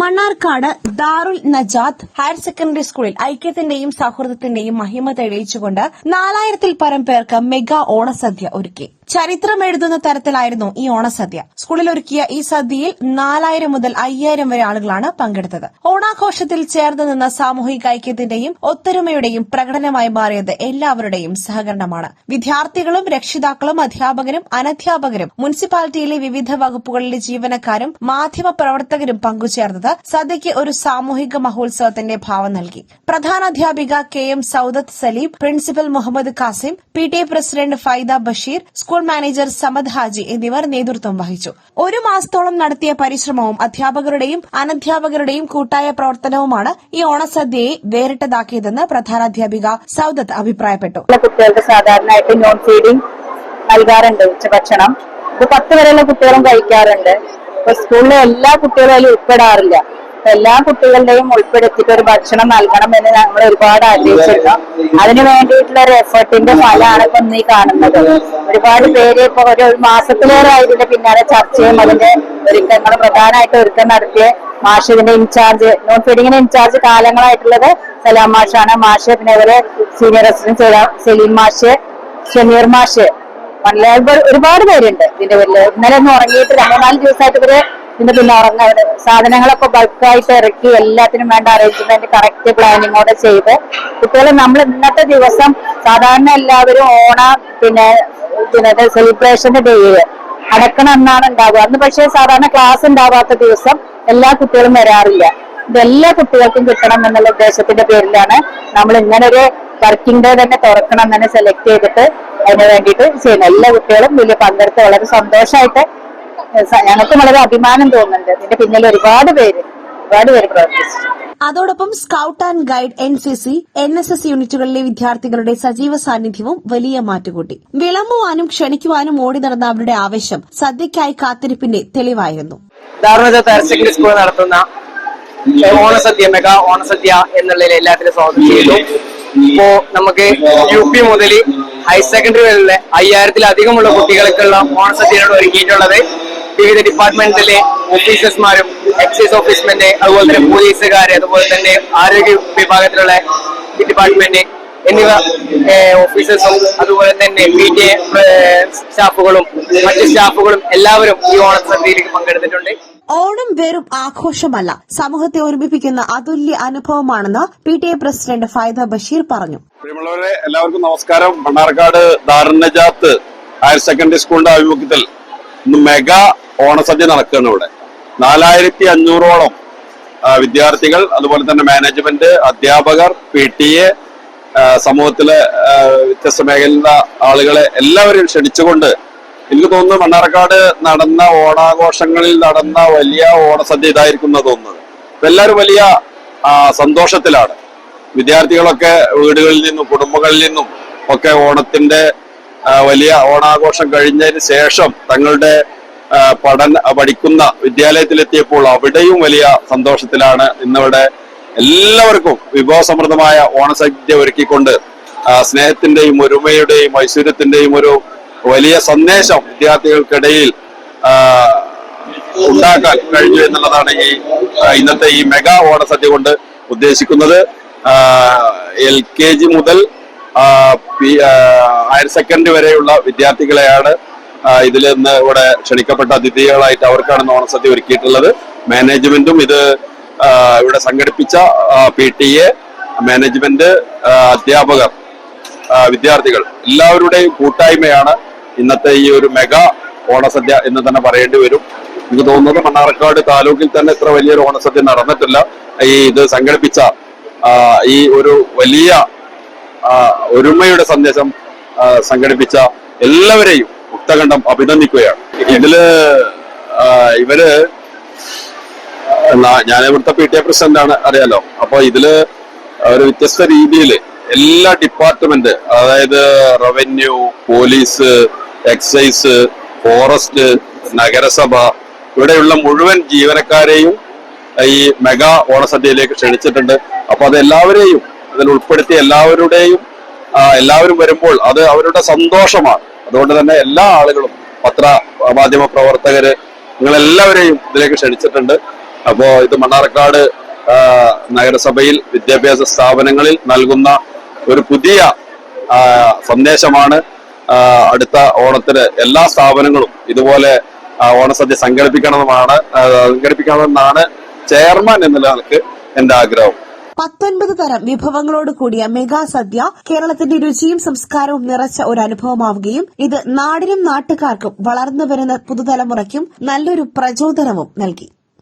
Mannarkkad Darul Najath higher secondary സ്കൂളിൽ ഐക്യത്തിന്റെയും സൗഹൃദത്തിന്റെയും മഹിമ തെളിയിച്ചുകൊണ്ട് നാലായിരത്തിൽ പരം പേർക്ക് മെഗാ ഓണസദ്യ ഒരുക്കി. ചരിത്രം എഴുതുന്ന തരത്തിലായിരുന്നു ഈ ഓണസദ്യ. സ്കൂളിൽ ഒരുക്കിയ ഈ സദ്യയിൽ നാലായിരം മുതൽ അയ്യായിരം വരെ ആളുകളാണ് പങ്കെടുത്തത്. ഓണാഘോഷത്തിൽ ചേർന്ന് നിന്ന സാമൂഹിക ഐക്യത്തിന്റെയും ഒത്തൊരുമയുടെയും പ്രകടനമായി മാറിയത് എല്ലാവരുടെയും സഹകരണമാണ്. വിദ്യാർത്ഥികളും രക്ഷിതാക്കളും അധ്യാപകരും അനധ്യാപകരും മുനിസിപ്പാലിറ്റിയിലെ വിവിധ വകുപ്പുകളിലെ ജീവനക്കാരും മാധ്യമ പ്രവർത്തകരും പങ്കുചേർന്നത് സദ്യയ്ക്ക് ഒരു സാമൂഹിക മഹോത്സവത്തിന്റെ ഭാവം നൽകി. പ്രധാനാധ്യാപിക K M Soudath Saleem principal Muhammad Kasim P T A president Faida Basheer school manager Samad Haji എന്നിവർ നേതൃത്വം വഹിച്ചു. ഒരു മാസത്തോളം നടത്തിയ പരിശ്രമവും അധ്യാപകരുടെയും അനധ്യാപകരുടെയും കൂട്ടായ പ്രവർത്തനവുമാണ് ഈ ഓണസദ്യയെ വേറിട്ടതാക്കിയതെന്ന് പ്രധാനാധ്യാപിക സൌദത്ത് അഭിപ്രായപ്പെട്ടു. കുട്ടികൾക്ക് സാധാരണയായിട്ട് നോൺ ഫീഡിങ് നൽകാറുണ്ട് ഉച്ചഭക്ഷണം. ഇത് പത്ത് വരെയുള്ള കുട്ടികളും കഴിക്കാറുണ്ട്. സ്കൂളിലെ എല്ലാ കുട്ടികളും ഉൾപ്പെടാറില്ല. എല്ലാ കുട്ടികളുടെയും ഉൾപ്പെടുത്തിയിട്ട് ഒരു ഭക്ഷണം നൽകണം എന്ന് ഞങ്ങൾ ഒരുപാട് ആഗ്രഹിച്ചിരുന്നു. അതിനു വേണ്ടിയിട്ടുള്ള ഒരു എഫേർട്ടിന്റെ ഫലമാണ് ഇപ്പൊ നീ കാണുന്നത്. ഒരുപാട് പേര് ഇപ്പൊ ഒരു മാസത്തിലേറെ ഇതിന്റെ പിന്നാലെ ചർച്ചയും അതിന്റെ ഒരുക്കങ്ങൾ പ്രധാനമായിട്ട് ഒരുക്കം നടത്തിയ മാഷ് ഇതിന്റെ ഇൻചാർജ് നോൺ ഫീഡിങ്ങിന്റെ ഇൻചാർജ് കാലങ്ങളായിട്ടുള്ളത് സലാം മാഷാണ്. മാഷ് പിന്നെ അതുപോലെ സീനിയർ റെസിഡന്റ് സലീം മാഷ് ഷമീർ മാഷ്. വളരെ ഒരുപാട് പേരുണ്ട് ഇതിന്റെ പേരിൽ. ഇന്നലെ ഒന്നും ഉറങ്ങിയിട്ട് രണ്ടു നാല് ദിവസമായിട്ട് ഇവർ ഇതിന്റെ പിന്നെ ഉറങ്ങാറ് സാധനങ്ങളൊക്കെ ബൾക്കായിട്ട് ഇറക്കി എല്ലാത്തിനും വേണ്ട അറേഞ്ച്മെന്റ് കറക്റ്റ് പ്ലാനിങ്ങോടെ ചെയ്ത്. കുട്ടികൾ നമ്മൾ ഇന്നത്തെ ദിവസം സാധാരണ എല്ലാവരും ഓണ പിന്നെ പിന്നെ സെലിബ്രേഷന്റെ ഡേയിൽ അടക്കണം എന്നാണ് ഉണ്ടാവുക. അന്ന് പക്ഷേ സാധാരണ ക്ലാസ് ഉണ്ടാവാത്ത ദിവസം എല്ലാ കുട്ടികളും വരാറില്ല. ഇത് എല്ലാ കുട്ടികൾക്കും കിട്ടണം എന്നുള്ള ഉദ്ദേശത്തിന്റെ പേരിലാണ് നമ്മൾ ഇങ്ങനൊരു വർക്കിംഗ് ഡേ തന്നെ തുറക്കണം തന്നെ സെലക്ട് ചെയ്തിട്ട് അതിന് വേണ്ടിയിട്ട് ചെയ്യുന്നത്. എല്ലാ കുട്ടികളും വലിയ പങ്കെടുത്ത് വളരെ സന്തോഷമായിട്ട് ഞങ്ങൾക്കും വളരെ അഭിമാനം തോന്നുന്നുണ്ട്. ഇതിന്റെ പിന്നിൽ ഒരുപാട് പേര് ഒരുപാട് പേര് പ്രവർത്തിച്ചു. അതോടൊപ്പം scout and guide N C C N S S യൂണിറ്റുകളിലെ വിദ്യാർത്ഥികളുടെ സജീവ സാന്നിധ്യവും വലിയ മാറ്റുകൂട്ടി. വിളമ്പുവാനും ക്ഷണിക്കുവാനും ഓടി നടന്ന അവരുടെ ആവേശം സദ്യയ്ക്കായി കാത്തിരിപ്പിന്റെ തെളിവായിരുന്നു. സ്കൂൾ നടത്തുന്ന ഓണസദ്യ മെഗാ ഓണസദ്യ എന്നുള്ളതിൽ എല്ലാത്തിലും സ്വാഗതം ചെയ്തു. ഇപ്പോ നമുക്ക് യു പി മുതൽ ഹയർ സെക്കൻഡറി വരെയുള്ള അയ്യായിരത്തിലധികമുള്ള കുട്ടികൾക്കുള്ള ഓണസദ്യയാണ് ഒരുക്കിയിട്ടുള്ളത്. വിവിധ ഡിപ്പാർട്ട്മെന്റിലെ ഓഫീസേഴ്സ്മാരും എക്സൈസ് ഓഫീസ്മെന്റെ അതുപോലെ തന്നെ പോലീസുകാര് അതുപോലെ തന്നെ ആരോഗ്യ വിഭാഗത്തിലുള്ള ഡിപ്പാർട്ട്മെന്റ് എന്നിവ ഓഫീസേഴ്സും അതുപോലെ തന്നെ പി ടി എ സ്റ്റാഫുകളും മറ്റ് സ്റ്റാഫുകളും എല്ലാവരും ഈ ഓണസദ്യയിലേക്ക് പങ്കെടുത്തിട്ടുണ്ട്. ഓണം വെറും ആഘോഷമല്ല. സമൂഹത്തെ ഒരുമിപ്പിക്കുന്ന അതുല്യ അനുഭവമാണെന്ന് P T A president Faida Basheer പറഞ്ഞു. പ്രിയമുള്ളവരെ എല്ലാവർക്കും നമസ്കാരം. മണ്ണാർക്കാട് ദാരുണജാത്ത് ഹയർ സെക്കൻഡറി സ്കൂളിന്റെ ആഭിമുഖ്യത്തിൽ ഇന്ന് മെഗാ ഓണസദ്യ നടക്കുകയാണ് ഇവിടെ. നാലായിരത്തി അഞ്ഞൂറോളം വിദ്യാർത്ഥികൾ അതുപോലെ തന്നെ മാനേജ്മെന്റ് അധ്യാപകർ പി ടി എ സമൂഹത്തിലെ വ്യത്യസ്ത മേഖലയിലുള്ള ആളുകളെ എല്ലാവരും ക്ഷണിച്ചുകൊണ്ട് എനിക്ക് തോന്നുന്നു മണ്ണാർക്കാട് നടന്ന ഓണാഘോഷങ്ങളിൽ നടന്ന വലിയ ഓണസദ്യ ഇതായിരിക്കും തോന്നുന്നത്. എല്ലാവരും വലിയ സന്തോഷത്തിലാണ്. വിദ്യാർത്ഥികളൊക്കെ വീടുകളിൽ നിന്നും കുടുംബങ്ങളിൽ നിന്നും ഒക്കെ ഓണത്തിന്റെ വലിയ ഓണാഘോഷം കഴിഞ്ഞതിന് ശേഷം തങ്ങളുടെ പഠന പഠിക്കുന്ന വിദ്യാലയത്തിലെത്തിയപ്പോൾ അവിടെയും വലിയ സന്തോഷത്തിലാണ് ഇന്നിവിടെ എല്ലാവർക്കും വിഭവസമൃദ്ധമായ ഓണസദ്യ ഒരുക്കിക്കൊണ്ട് സ്നേഹത്തിന്റെയും ഒരുമയുടെയും ഐശ്വര്യത്തിന്റെയും ഒരു വലിയ സന്ദേശം വിദ്യാർത്ഥികൾക്കിടയിൽ ഉണ്ടാക്കാൻ കഴിഞ്ഞു എന്നുള്ളതാണ് ഈ ഇന്നത്തെ ഈ മെഗാ ഓണസദ്യ കൊണ്ട് ഉദ്ദേശിക്കുന്നത്. എൽ കെ ജി മുതൽ ഹയർ സെക്കൻഡറി വരെയുള്ള വിദ്യാർത്ഥികളെയാണ് ഇതിൽ നിന്ന് ഇവിടെ ക്ഷണിക്കപ്പെട്ട അതിഥികളായിട്ട് അവർക്കാണ് ഓണസദ്യ ഒരുക്കിയിട്ടുള്ളത്. മാനേജ്മെന്റും ഇത് ഇവിടെ സംഘടിപ്പിച്ച പി ടി എ മാനേജ്മെന്റ് അധ്യാപകർ വിദ്യാർത്ഥികൾ എല്ലാവരുടെയും കൂട്ടായ്മയാണ് ഇന്നത്തെ ഈ ഒരു മെഗാ ഓണസദ്യ എന്ന് തന്നെ പറയേണ്ടി വരും. എനിക്ക് തോന്നുന്നത് മണ്ണാർക്കാട് താലൂക്കിൽ തന്നെ ഇത്ര വലിയൊരു ഓണസദ്യ നടന്നിട്ടില്ല. ഈ ഇത് സംഘടിപ്പിച്ച ഈ ഒരു വലിയ ഒരുമയുടെ സന്ദേശം സംഘടിപ്പിച്ച എല്ലാവരെയും മുക്തകണ്ഠം അഭിനന്ദിക്കുകയാണ്. ഇതിൽ ഇവർ ഞാൻ ഇവിടുത്തെ പി ടി എ പ്രസിഡന്റ് ആണ് അറിയാലോ. അപ്പൊ ഇതിൽ ഒരു വ്യത്യസ്ത രീതിയിൽ എല്ലാ ഡിപ്പാർട്ട്മെന്റ് അതായത് റവന്യൂ പോലീസ് എക്സൈസ് ഫോറസ്റ്റ് നഗരസഭ ഇവിടെയുള്ള മുഴുവൻ ജീവനക്കാരെയും ഈ മെഗാ ഓണസദ്യയിലേക്ക് ക്ഷണിച്ചിട്ടുണ്ട്. അപ്പൊ അത് എല്ലാവരെയും അതിൽ ഉൾപ്പെടുത്തി എല്ലാവരുടെയും എല്ലാവരും വരുമ്പോൾ അത് അവരുടെ സന്തോഷമാണ്. അതുകൊണ്ട് തന്നെ എല്ലാ ആളുകളും പത്ര മാധ്യമ പ്രവർത്തകര് നിങ്ങളെല്ലാവരെയും ഇതിലേക്ക് ക്ഷണിച്ചിട്ടുണ്ട്. അപ്പോ ഇത് മണ്ണാർക്കാട് നഗരസഭയിൽ വിദ്യാഭ്യാസ സ്ഥാപനങ്ങളിൽ നൽകുന്ന ഒരു പുതിയ സന്ദേശമാണ്. അടുത്ത ഓണത്തിന് എല്ലാ സ്ഥാപനങ്ങളും ഇതുപോലെ ഓണസദ്യ സംഘടിപ്പിക്കണമെന്നാണ് സംഘടിപ്പിക്കണമെന്നാണ് ചെയർമാൻ എന്ന നിലയ്ക്ക് എന്റെ ആഗ്രഹം. പത്തൊൻപത് തരം വിഭവങ്ങളോട് കൂടിയ മെഗാ സദ്യ കേരളത്തിന്റെ രുചിയും സംസ്കാരവും നിറച്ച ഒരു അനുഭവമാവുകയും ഇത് നാടിനും നാട്ടുകാർക്കും വളർന്നു വരുന്ന പുതുതലമുറയ്ക്കും നല്ലൊരു പ്രചോദനവും നൽകി.